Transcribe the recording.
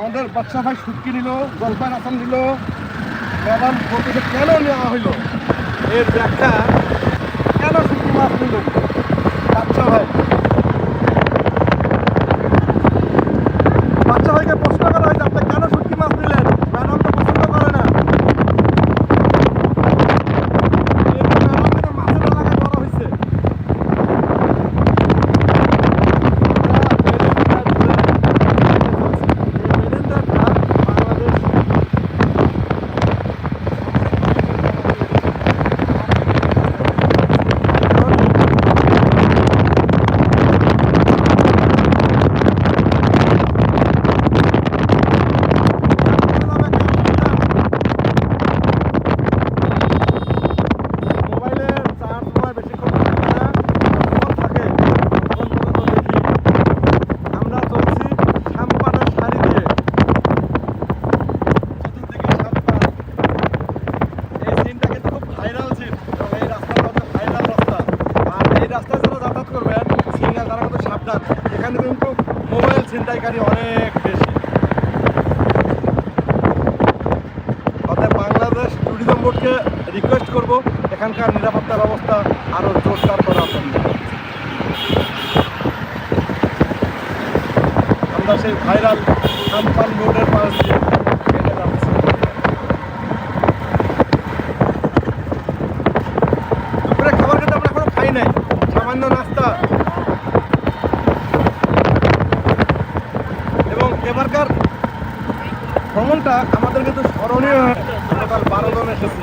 আমাদের বাচ্চা ভাই সুটকি নিল জলপাই আসাম নিল। ম্যাডাম বলতেছে, কেন নেওয়া হইল? এর ব্যাখ্যা তারা এখানে কিন্তু মোবাইল ছিনতাইকারী অনেক বেশি। অর্থাৎ বাংলাদেশ ট্যুরিজম বোর্ডকে রিকোয়েস্ট করব, এখানকার নিরাপত্তা ব্যবস্থা আরও জোরদার করা আমরা সেই ভাইরাল আমপান রোডের পাশ দিয়ে ভ্রমণটা আমাদের কিন্তু স্মরণীয়। গতকাল বারো জন এসেছি।